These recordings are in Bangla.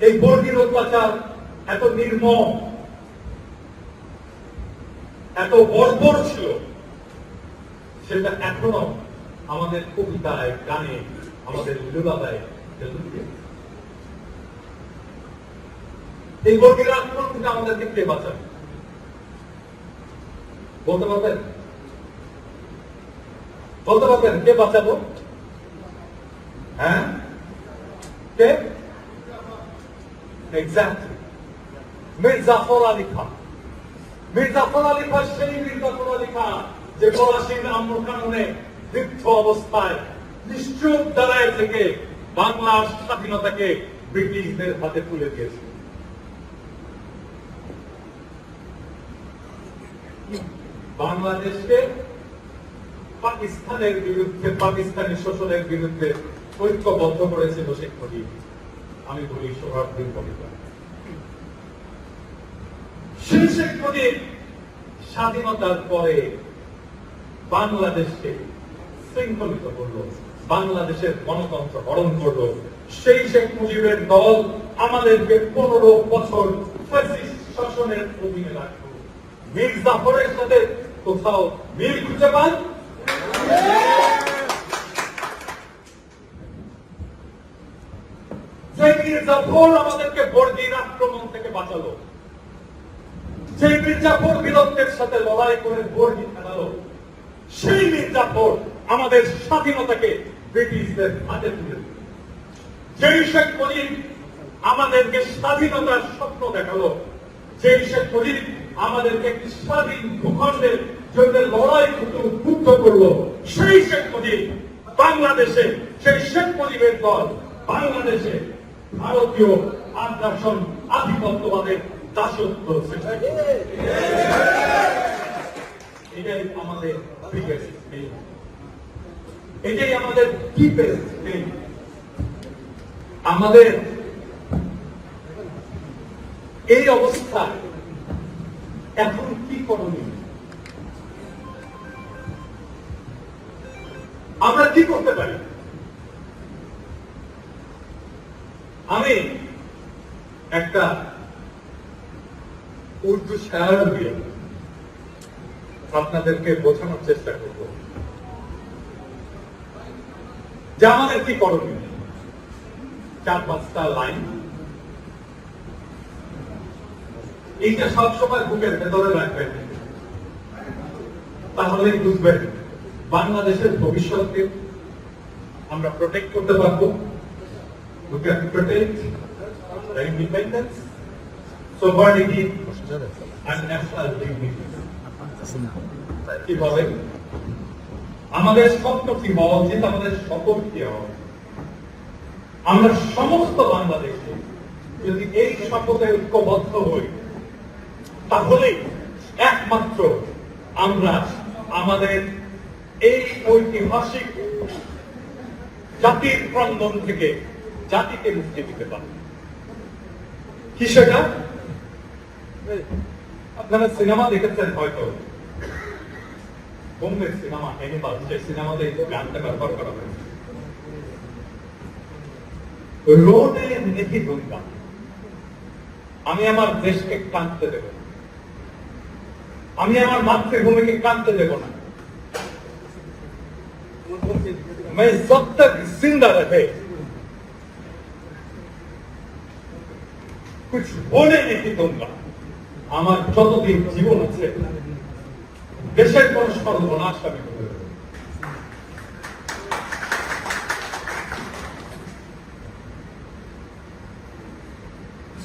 এই বর্গীর অত্যাচার এত নির্মম, এত বর্বর ছিল, সেটা এখনও আমাদের কবিতায়, গানে, আমাদের এই বর্গীর আক্রমণ থেকে আমাদেরকে কে বাঁচাবে বলতে পারবেন? বলতে পারবেন? কে বাঁচাবো? হ্যাঁ? কে? এক্স্যাক্টলি মীর জাফর আলী খান মীর জাফর আলী খান সেই মীর জাফর আলী খান যে পলাশীর আম্র কাননে বৃদ্ধ অবস্থায় নিশ্চুপ দাঁড়ায় থেকে বাংলার স্বাধীনতাকে ব্রিটিশদের হাতে তুলে দিয়েছে। বাংলাদেশকে পাকিস্তানের বিরুদ্ধে, পাকিস্তানি শোষণের বিরুদ্ধে ঐক্যবদ্ধ করেছিল শেখ মুজিব। আমি বলি সোহার্দিন কবিতা। সেই শেখ স্বাধীনতার পরে বাংলাদেশকে শৃঙ্খলিত করল, বাংলাদেশের গণতন্ত্র হরণ করল। সেই শেখ মুজিবের দল আমাদেরকে পনেরো বছর শাসনের অধীনে রাখল। মীর জাফরের সাথে কোথাও মিল খুঁজে পান? যে আমাদেরকে বর্গির আক্রমণ থেকে বাঁচালো। যে মীর বীরত্বের সাথে লড়াই করে বর্গি ফেলালো সেই মীর আমাদের স্বাধীনতাকে ব্রিটিশদের হাতে তুলে যেই শেখ মুজিব আমাদেরকে স্বাধীনতার স্বপ্ন দেখাল, যেই শেখ মুজিব আমাদেরকে স্বাধীন ভূখণ্ডের জন্য লড়াই করতে উদ্বুদ্ধ করল, সেই শেখ মুজিব বাংলাদেশে, সেই শেখ মুজিবের দল বাংলাদেশে ভারতীয় আগ্রাসন আধিপত্যবাদের দাসত্ব এটাই আমাদের। এটাই আমাদের ডিপেস্ট আমাদের এই অবস্থা এখন কি করণীয়? আমরা কি করতে পারি? আমি একটা উর্দু শায়ার দিয়ে আপনাদেরকে বোঝানোর চেষ্টা করব। যে আমাদের কি করণীয়? চার পাঁচটা লাইন। এইটা সবসময় বুকের ভেতরে রাখবেন। তাহলেই বুঝবেন বাংলাদেশের ভবিষ্যৎকে আমরা প্রোটেক্ট করতে পারব। Can protect the independence, sovereignty, and national dignity. কীভাবে আমাদের স্বপ্ন কি হওয়া উচিত আমাদের শপথ কি হওয়া আমরা সমস্ত বাংলাদেশে যদি এই শপথে ঐক্যবদ্ধ হই তাহলে একমাত্র আমরা আমাদের এই ঐতিহাসিক জাতির ক্রন্দন থেকে জাতিকে মুক্তি দিতে পারব কি সেটা আপনারা সিনেমা দেখেছেন হয়তো বোম্বের সিনেমা এনিমাল সেই সিনেমাতে এই গানটা ব্যবহার করা হয়েছে রোডে নেহি দুর্গা আমি আমার দেশকে কাঁদতে দেব না। আমি আমার মাতৃভূমিকে কাঁদতে দেব না मैं जब तक जिंदा रहे বলে নীতি তোমরা। আমার যতদিন জীবন আছে, দেশের কোন সর্বনাশ আমি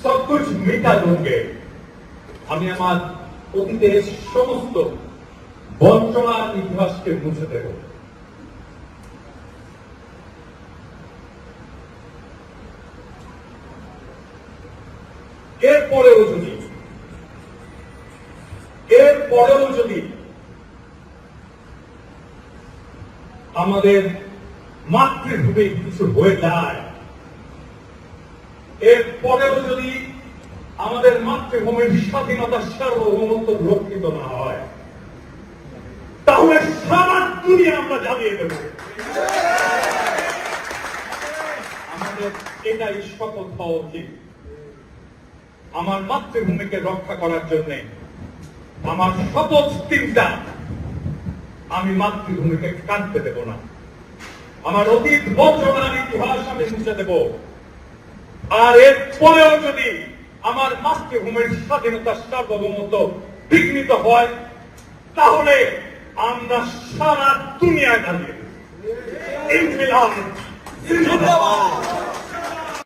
সবকুছ মিটা দুঙ্গে আমি আমার অতীতের সমস্ত বঞ্চনার ইতিহাসকে মুছে দেবো। এরপরেও যদি এরপরেও যদি আমাদের মাতৃভূমি কিছু হয়ে যায়, এরপরেও যদি আমাদের মাতৃভূমির স্বাধীনতার সার্বভৌমত্ব রক্ষিত না হয়, তাহলে সারা দুনিয়া আমরা জ্বালিয়ে দেব। আমাদের এটাই শপথ হওয়া উচিত। আমার মাতৃভূমিকে রক্ষা করার জন্য আমার শপথ তিনটা। আমি মাতৃভূমিকে কাঁদতে দেব না। আমার অতীত বঞ্চনার ইতিহাস আমি মুছে দেব। আর এর পরেও যদি আমার মাতৃভূমির স্বাধীনতা সার্বভৌমত্ব বিঘ্নিত হয়, তাহলে আমরা সারা দুনিয়ায় দাঁড়িয়ে দেব। ইনকিলাব জিন্দাবাদ।